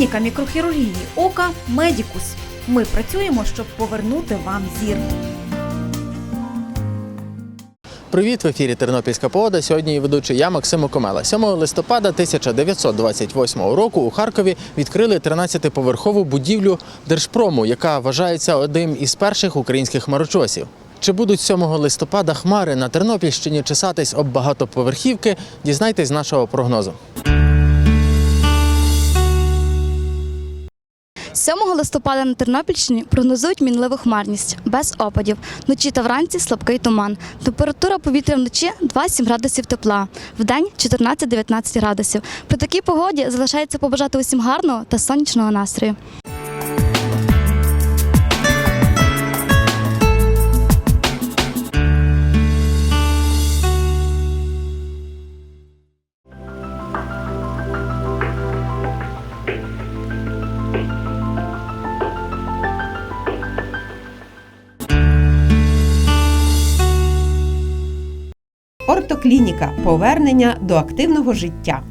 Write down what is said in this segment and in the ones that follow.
Клініка мікрохірургії ока Медікус. Ми працюємо, щоб повернути вам зір. Привіт, в ефірі Тернопільська погода. Сьогодні ведучий я Максим Комела. 7 листопада 1928 року у Харкові відкрили 13-поверхову будівлю Держпрому, яка вважається одним із перших українських марочосів. Чи будуть 7 листопада хмари на Тернопільщині чесатись об багатоповерхівки? Дізнайтесь з нашого прогнозу. 7 листопада на Тернопільщині прогнозують мінливу хмарність без опадів. Вночі та вранці слабкий туман. Температура повітря вночі 2-7 градусів тепла, вдень 14-19 градусів. При такій погоді залишається побажати усім гарного та сонячного настрою. Ортоклініка повернення до активного життя.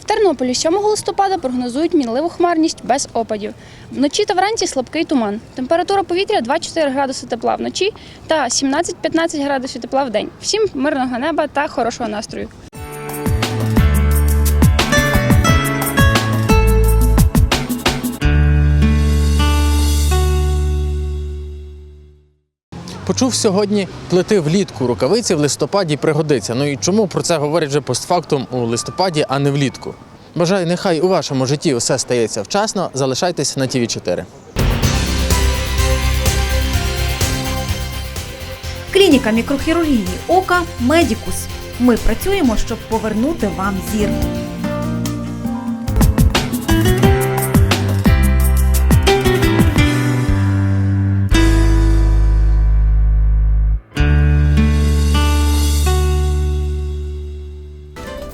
В Тернополі 7 листопада прогнозують мінливу хмарність без опадів. Вночі та вранці слабкий туман. Температура повітря 2-4 градуси тепла вночі та 17-15 градусів тепла в день. Всім мирного неба та хорошого настрою. Почув сьогодні плити влітку рукавиці в листопаді пригодиться. Ну і чому про це говорять вже постфактум у листопаді, а не влітку? Бажаю, нехай у вашому житті все стається вчасно. Залишайтесь на ТВ 4 Клініка мікрохірургії ока Медікус. Ми працюємо, щоб повернути вам зір.